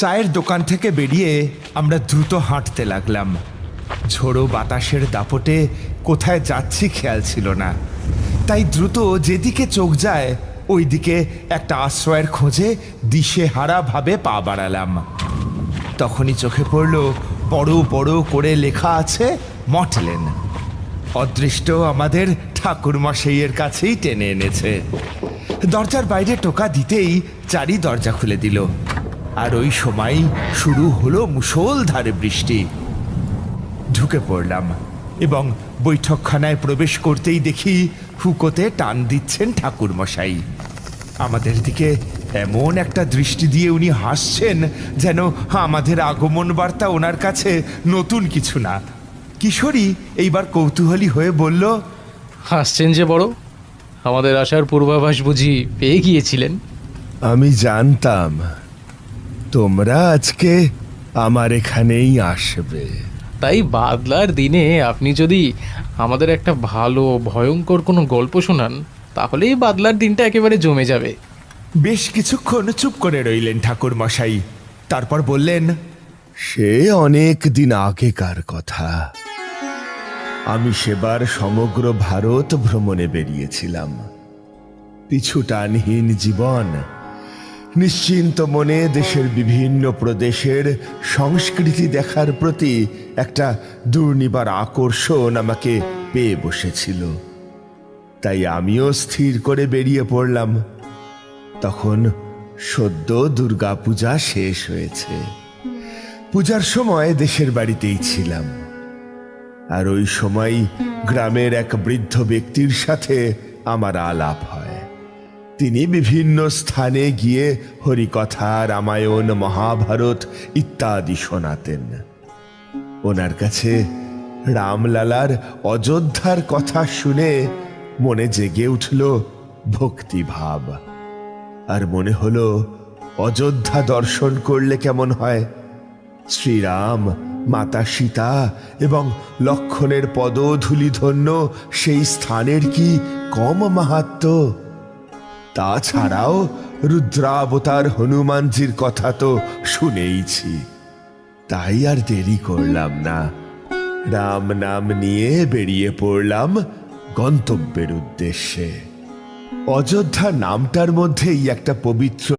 চায়ের দোকান থেকে বেরিয়ে আমরা দ্রুত হাঁটতে লাগলাম। ঝোড়ো বাতাসের দাপটে কোথায় যাচ্ছি খেয়াল ছিল না। তাই দ্রুত যেদিকে চোখ যায়, ওইদিকে একটা আশ্রয়ের খোঁজে দিশেহারা ভাবে পা বাড়ালাম। তখনই চোখে পড়ল বড় বড় করে লেখা আছে মটলেন অদৃষ্ট আমাদের ঠাকুর মশাইয়ের কাছেই টেনে এনেছে। দরজার বাইরে টোকা দিতেই চারি দরজা খুলে দিল। আর ওই সময় শুরু হলো মুষলধারে বৃষ্টি। ঢুকে পড়লাম এবং বৈঠকখানায় প্রবেশ করতেই দেখি হুকোতে টান দিচ্ছেন ঠাকুর মশাই আমাদের দিকে এমন একটা দৃষ্টি দিয়ে উনি হাসছেন যেন আমাদের আগমন বার্তা ওনার কাছে নতুন কিছু না। কিশোরী এইবার কৌতূহলী হয়ে বলল হাসছেন যে বড় আমাদের আসার পূর্বাভাস বুঝি পেয়ে গিয়েছিলেন? আমি জানতাম তোমরা আজকে আমার এখানেই আসবে। তাই বাদলার দিনে আপনি যদি আমাদের একটা ভালো ভয়ঙ্কর কোনো গল্প শোনান তাহলেই বাদলার দিনটা একেবারে জমে যাবে। বেশ কিছুক্ষণ চুপ করে রইলেন ঠাকুর মশাই তারপর বললেন সে অনেক দিন আগেকার কথা। আমি সেবার সমগ্র ভারত ভ্রমণে বেরিয়েছিলাম। পিছু টানহীন জীবন নিশ্চিন্ত মনে দেশের বিভিন্ন প্রদেশের সংস্কৃতি দেখার প্রতি একটা দুর্নিবার আকর্ষণ আমাকে পেয়ে বসেছিল। তাই আমিও স্থির করে বেরিয়ে পড়লাম। তখন সদ্য দুর্গাপূজা শেষ হয়েছে। পূজার সময় দেশের বাড়িতেই ছিলাম। আর ওই সময় গ্রামের এক বৃদ্ধ ব্যক্তির সাথে আমার আলাপ হয়। তিনি বিভিন্ন স্থানে গিয়ে হরিকথা, রামায়ণ, মহাভারত ইত্যাদি শোনাতেন। ওনার কাছে রামলালার অযোধ্যার কথা শুনে মনে জেগে উঠল ভক্তিভাব। আর মনে হলো, অযোধ্যা দর্শন করলে কেমন হয়? শ্রীরাম, মাতা সীতা এবং লক্ষণের পদধূলিধন্য সেই স্থানের কি কম মাহাত্ম? তাছাড়াও রুদ্রাবতার হনুমানজির কথা তো শুনেইছি। তাই আর দেরি করলাম না। রাম নাম নিয়ে বেরিয়ে পড়লাম গন্তব্যের উদ্দেশ্যে। অযোধ্যা নামটার মধ্যেই একটা পবিত্র